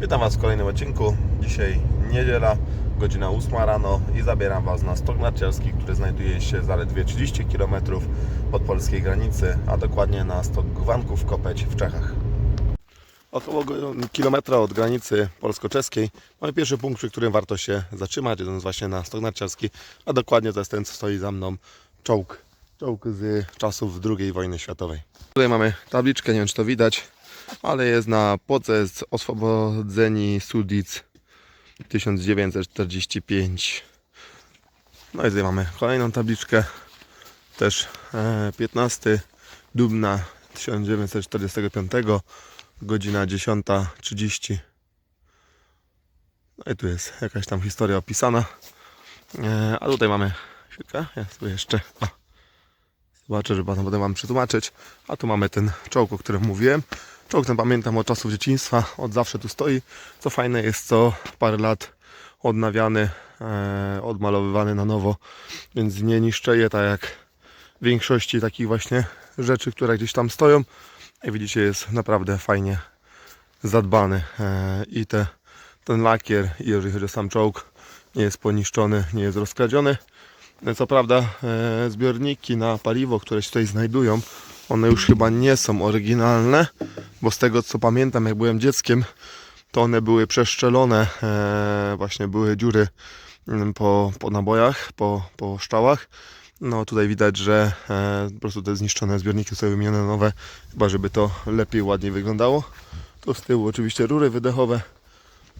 Witam Was w kolejnym odcinku. Dzisiaj niedziela, godzina 8 rano i zabieram Was na stok narciarski, który znajduje się zaledwie 30 km od polskiej granicy, a dokładnie na stok Gwanków Kopeć w Czechach. Około kilometra od granicy polsko-czeskiej mamy pierwszy punkt, przy którym warto się zatrzymać, idąc właśnie na stok narciarski, a dokładnie to jest ten, co stoi za mną, czołg. Czołg z czasów II wojny światowej. Tutaj mamy tabliczkę, nie wiem czy to widać, ale jest na Poces Oswobodzeni Sudic 1945. No i tutaj mamy kolejną tabliczkę, też e, 15 Dubna 1945, godzina 10.30. No i tu jest jakaś tam historia opisana. E, a tutaj mamy chwilkę, ja tu jeszcze a, zobaczę, żeby potem Wam przetłumaczyć. A tu mamy ten czołg, o którym mówiłem. Czołg ten pamiętam od czasów dzieciństwa, od zawsze tu stoi. Co fajne jest co parę lat odnawiany, e, odmalowywany na nowo, więc nie niszczeje tak jak w większości takich właśnie rzeczy, które gdzieś tam stoją. Jak widzicie jest naprawdę fajnie zadbany e, i te, ten lakier, jeżeli chodzi o sam czołg, nie jest poniszczony, nie jest rozkradziony. Co prawda e, zbiorniki na paliwo, które się tutaj znajdują, one już chyba nie są oryginalne, bo z tego co pamiętam, jak byłem dzieckiem, to one były przeszczelone, e, właśnie były dziury mm, po, po nabojach, po, po szczałach. No tutaj widać, że e, po prostu te zniszczone zbiorniki są wymienione nowe, chyba żeby to lepiej, ładniej wyglądało. Tu z tyłu oczywiście rury wydechowe,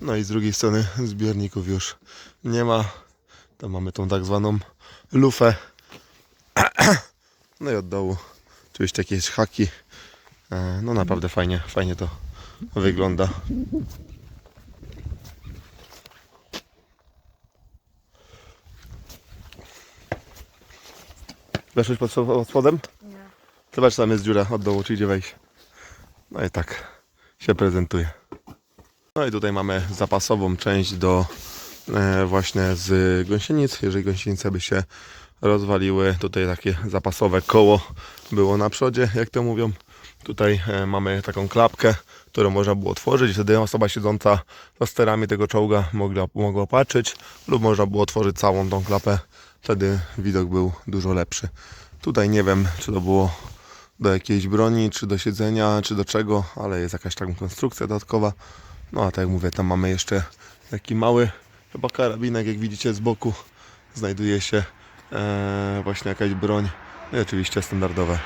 no i z drugiej strony zbiorników już nie ma. Tam mamy tą tak zwaną lufę. No i od dołu oczywiście jakieś haki. E, No naprawdę fajnie, fajnie to wygląda. Weszłeś pod, pod spodem? Nie. Zobacz, tam jest dziura od dołu, czy idzie wejść. No i tak się prezentuje. No i tutaj mamy zapasową część do właśnie z gąsienic. Jeżeli gąsienice by się rozwaliły, tutaj takie zapasowe koło było na przodzie, jak to mówią. Tutaj e, mamy taką klapkę, którą można było otworzyć. Wtedy osoba siedząca za sterami tego czołga mogła, mogła patrzeć lub można było otworzyć całą tą klapę. Wtedy widok był dużo lepszy. Tutaj nie wiem, czy to było do jakiejś broni, czy do siedzenia, czy do czego, ale jest jakaś taką konstrukcja dodatkowa. No a tak jak mówię, tam mamy jeszcze taki mały chyba karabinek, jak widzicie z boku znajduje się e, właśnie jakaś broń. No i oczywiście standardowe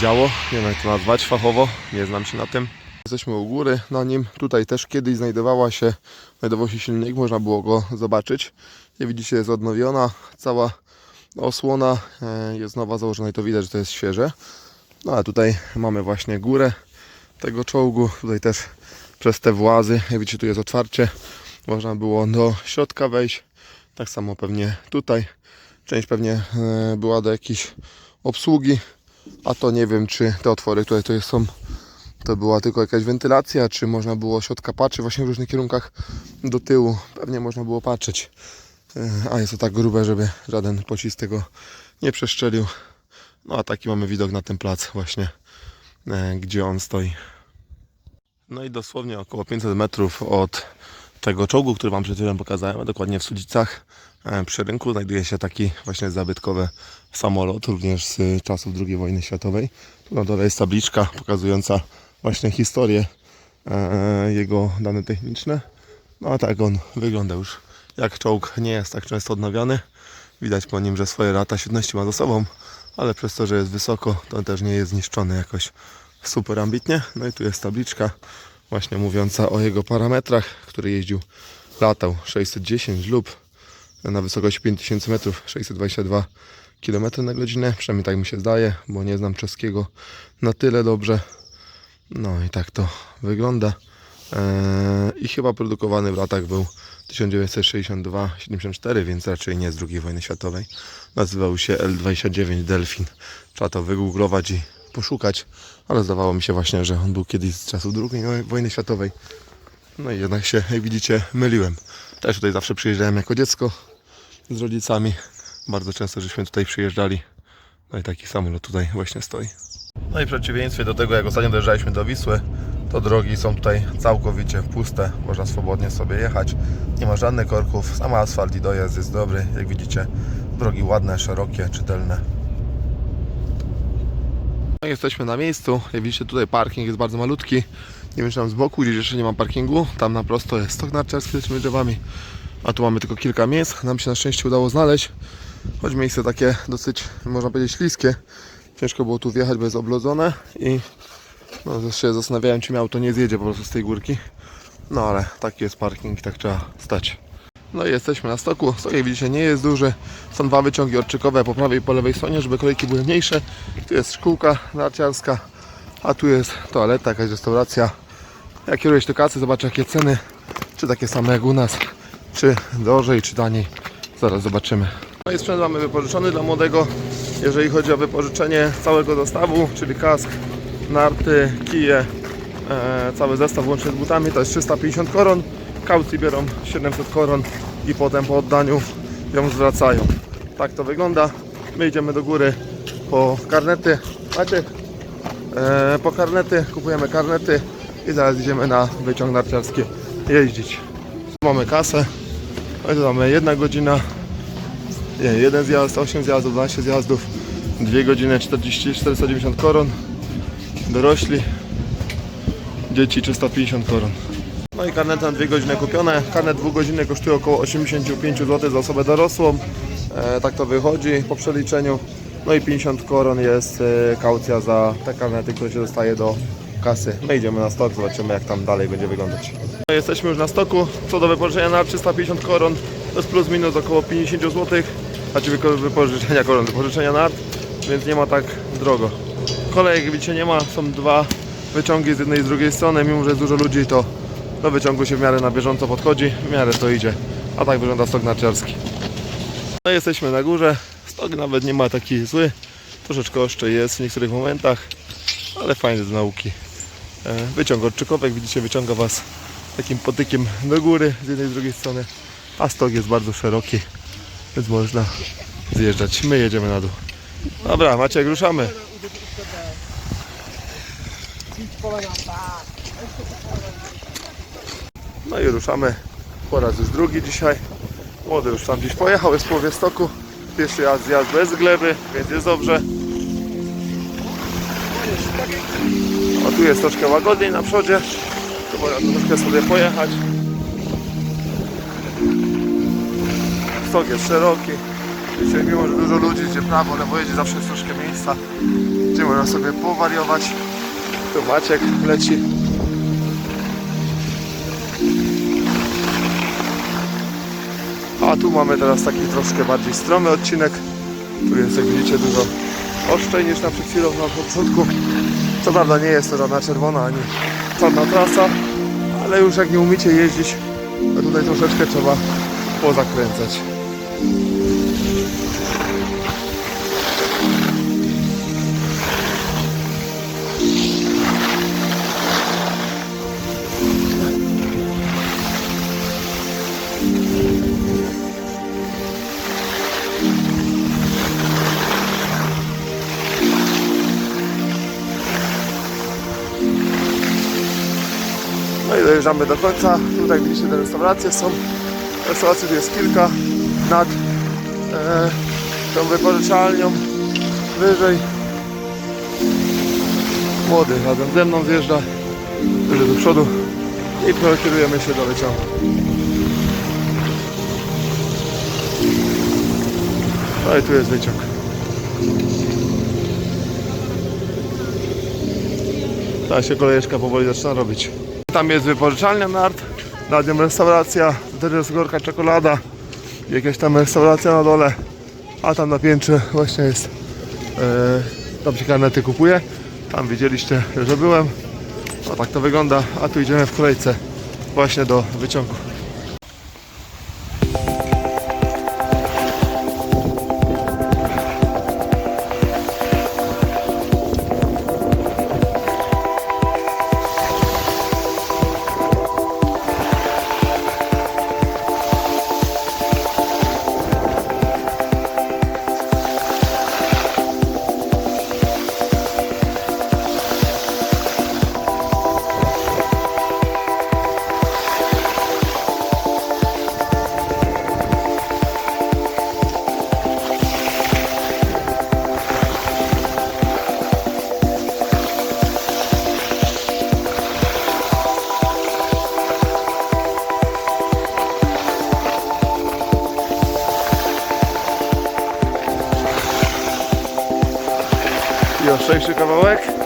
działo, nie wiem jak to nazwać fachowo, nie znam się na tym. Jesteśmy u góry na nim, tutaj też kiedyś znajdowała się, znajdował się silnik, można było go zobaczyć. Jak widzicie jest odnowiona, cała osłona e, jest nowa założona i to widać, że to jest świeże. No a tutaj mamy właśnie górę tego czołgu, tutaj też przez te włazy, jak widzicie tu jest otwarcie, można było do środka wejść, tak samo pewnie tutaj. Część pewnie e, była do jakiejś obsługi, a to nie wiem czy te otwory, tutaj są, to była tylko jakaś wentylacja, czy można było środka patrzeć właśnie w różnych kierunkach do tyłu, pewnie można było patrzeć. E, A jest to tak grube, żeby żaden pocisk tego nie przeszczelił. No a taki mamy widok na ten plac właśnie, e, gdzie on stoi. No i dosłownie około 500 metrów od tego czołgu, który Wam przed chwilą pokazałem, a dokładnie w Sudzicach e, przy rynku znajduje się taki właśnie zabytkowy samolot, również z czasów II wojny światowej. Tu na dole jest tabliczka pokazująca właśnie historię e, jego dane techniczne. No a tak on wygląda już jak czołg nie jest tak często odnawiany. Widać po nim, że swoje lata świetności ma za sobą, ale przez to, że jest wysoko, to też nie jest zniszczony jakoś super ambitnie. No i tu jest tabliczka właśnie mówiąca o jego parametrach, który jeździł, latał 610 lub na wysokości 5000 metrów 622 km na godzinę, przynajmniej tak mi się zdaje, bo nie znam czeskiego na tyle dobrze. No i tak to wygląda. Eee, I chyba produkowany w latach był 1962-74, więc raczej nie z II wojny światowej. Nazywał się L-29 Delfin. Trzeba to wygooglować i poszukać, ale zdawało mi się właśnie, że on był kiedyś z czasów II wojny światowej. No i jednak się, jak widzicie, myliłem. Też tutaj zawsze przyjeżdżałem jako dziecko z rodzicami. Bardzo często żeśmy tutaj przyjeżdżali. No i taki samolot tutaj właśnie stoi. No i w przeciwieństwie do tego, jak ostatnio dojeżdżaliśmy do Wisły, to drogi są tutaj całkowicie puste, można swobodnie sobie jechać, nie ma żadnych korków, sam asfalt i dojazd jest dobry, jak widzicie, drogi ładne, szerokie, czytelne. No jesteśmy na miejscu, jak widzicie tutaj parking jest bardzo malutki, nie wiem czy tam z boku, gdzieś jeszcze nie ma parkingu, tam na prosto jest stok narciarski z tymi drzewami, a tu mamy tylko kilka miejsc, nam się na szczęście udało znaleźć, choć miejsce takie dosyć, można powiedzieć, śliskie, ciężko było tu wjechać, bo jest oblodzone i no, się zastanawiałem, czy mi auto nie zjedzie po prostu z tej górki. No ale taki jest parking tak trzeba stać. No i jesteśmy na stoku. Stok jak widzicie nie jest duży. Są dwa wyciągi odczykowe po prawej i po lewej stronie, żeby kolejki były mniejsze. Tu jest szkółka narciarska, a tu jest toaleta, jakaś restauracja. Jak kierujesz do kasy, zobacz jakie ceny. Czy takie same jak u nas, czy drożej, czy taniej. Zaraz zobaczymy. No i sprzęt mamy wypożyczony dla młodego. Jeżeli chodzi o wypożyczenie całego zestawu, czyli kask, narty, kije, e, cały zestaw łącznie z butami, to jest 350 koron. Kaucji biorą 700 koron i potem po oddaniu ją zwracają. Tak to wygląda. My idziemy do góry po karnety. Macie? E, po karnety, kupujemy karnety i zaraz idziemy na wyciąg narciarski jeździć. Mamy kasę. No i tu mamy jedna godzina, nie, jeden zjazd, 8 zjazdów, 12 zjazdów, 2 godziny 40, 490 koron dorośli, dzieci 350 koron. No i karnet na 2 godziny kupione. Karnet 2 godziny kosztuje około 85 zł za osobę dorosłą. E, tak to wychodzi po przeliczeniu. No i 50 koron jest e, kaucja za te karnety, które się dostaje do kasy. My idziemy na stok, zobaczymy jak tam dalej będzie wyglądać. No, jesteśmy już na stoku. Co do wypożyczenia na 350 koron, to jest plus minus około 50 zł. Znaczy wypożyczenia koron, wypożyczenia nart, więc nie ma tak drogo. Kolejek jak widzicie nie ma, są dwa wyciągi z jednej i z drugiej strony, mimo że jest dużo ludzi to do wyciągu się w miarę na bieżąco podchodzi, w miarę to idzie. A tak wygląda stok narciarski. No jesteśmy na górze, stok nawet nie ma taki zły, troszeczkę oszczej jest w niektórych momentach, ale fajny z nauki. E, Wyciąg odczykowy, jak widzicie wyciąga Was takim potykiem do góry z jednej i z drugiej strony, a stok jest bardzo szeroki, więc można zjeżdżać. My jedziemy na dół. Dobra, Maciek, ruszamy. No i ruszamy po raz już drugi dzisiaj. Młody już tam gdzieś pojechał, jest w stoku. Pierwszy jazd, zjazd bez gleby, więc jest dobrze. A tu jest troszkę łagodniej na przodzie. Tu można troszkę sobie pojechać. Stok jest szeroki. Wiecie, mimo że dużo ludzi idzie prawo, lewo jedzie, zawsze jest troszkę miejsca, gdzie można sobie powariować. Tu Maciek leci. A tu mamy teraz taki troszkę bardziej stromy odcinek. Tu jest jak widzicie dużo oszczej niż na przed chwilą na początku. Co prawda nie jest to żadna czerwona ani czarna trasa, ale już jak nie umiecie jeździć, to tutaj troszeczkę trzeba pozakręcać. Dojeżdżamy do końca. Tutaj widzicie te restauracje są. Restauracji tu jest kilka nad e, tą wypożyczalnią wyżej. Młody razem ze mną zjeżdża wyżej do przodu i kierujemy się do wyciągu. No i tu jest wyciąg. Ta się kolejeczka powoli zaczyna robić. Tam jest wypożyczalnia nart, nad nią restauracja, też jest gorka czekolada, jakaś tam restauracja na dole, a tam na piętrze właśnie jest, e, tam się karnety kupuje, tam widzieliście, że byłem, no tak to wygląda, a tu idziemy w kolejce właśnie do wyciągu. najważniejszy kawałek.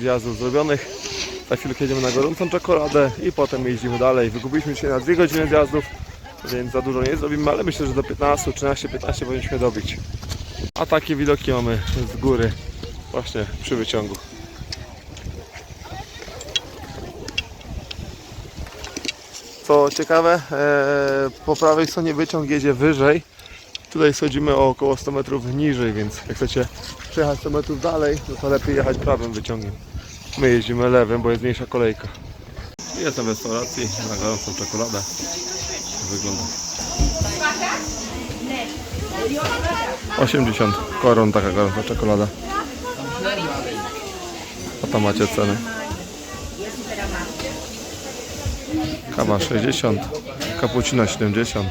Mamy ponad 10 jazdów zrobionych. Za chwilkę jedziemy na gorącą czekoladę i potem jeździmy dalej. Wygubiliśmy się na 2 godziny zjazdów, więc za dużo nie zrobimy, ale myślę, że do 15, 13, 15 powinniśmy dobić. A takie widoki mamy z góry właśnie przy wyciągu. Co ciekawe, e, po prawej stronie wyciąg jedzie wyżej. Tutaj schodzimy o około 100 metrów niżej, więc jak chcecie przejechać 100 metrów dalej, no to lepiej jechać prawym wyciągiem. My jeździmy lewym, bo jest mniejsza kolejka. Jestem w restauracji na gorącą czekoladę. Wygląda. 80 koron taka gorąca czekolada. A tam macie ceny. Kawa 60, cappuccino 70.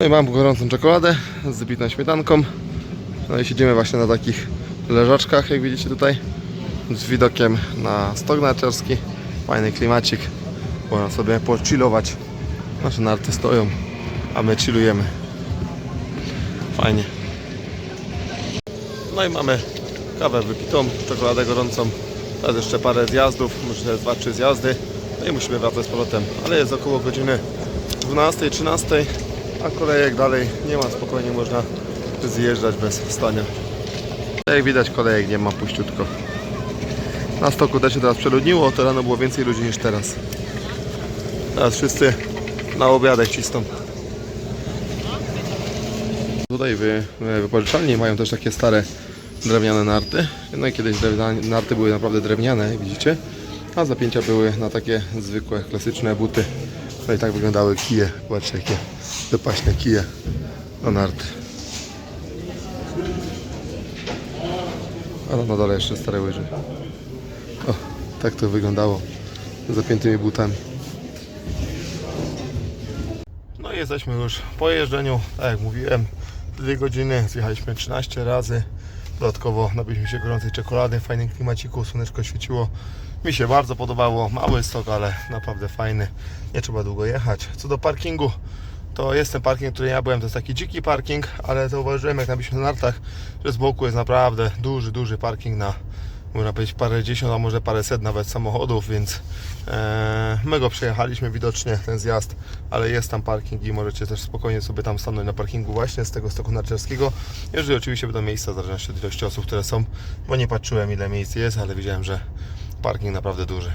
No i mam gorącą czekoladę z zbitą śmietanką. No i siedzimy właśnie na takich leżaczkach, jak widzicie tutaj, z widokiem na stok narciarski. Fajny klimacik, można sobie pochillować. Nasze narty stoją, a my chillujemy. Fajnie. No i mamy kawę wypitą, czekoladę gorącą. Teraz jeszcze parę zjazdów, może dwa, trzy zjazdy. No i musimy wracać z powrotem, ale jest około godziny 12, 13, a kolejek dalej nie ma, spokojnie można zjeżdżać bez stania. Jak widać kolejek nie ma puściutko. Na stoku też się teraz przeludniło, to rano było więcej ludzi niż teraz. Teraz wszyscy na obiadek cisną. Tutaj w wypożyczalni mają też takie stare drewniane narty. No kiedyś drewniane, narty były naprawdę drewniane, widzicie. A zapięcia były na takie zwykłe, klasyczne buty. No i tak wyglądały kije. Zobaczcie jakie dopaśne kije do narty. A na dole jeszcze stare łyżwy. Tak to wyglądało z zapiętymi butami. No i jesteśmy już po jeżdżeniu, tak jak mówiłem, dwie godziny, zjechaliśmy 13 razy. Dodatkowo napiliśmy się gorącej czekolady, fajnym klimaciku, słoneczko świeciło. Mi się bardzo podobało, mały stok, ale naprawdę fajny. Nie trzeba długo jechać. Co do parkingu, to jest ten parking, który ja byłem, to jest taki dziki parking, ale zauważyłem jak nabyliśmy na nartach, że z boku jest naprawdę duży, duży parking na można powiedzieć parę dziesiąt, a może parę set nawet samochodów, więc e, my go przejechaliśmy widocznie ten zjazd, ale jest tam parking i możecie też spokojnie sobie tam stanąć na parkingu właśnie z tego stoku narciarskiego, jeżeli oczywiście będą miejsca, w zależności od ilości osób, które są, bo nie patrzyłem ile miejsc jest, ale widziałem, że parking naprawdę duży.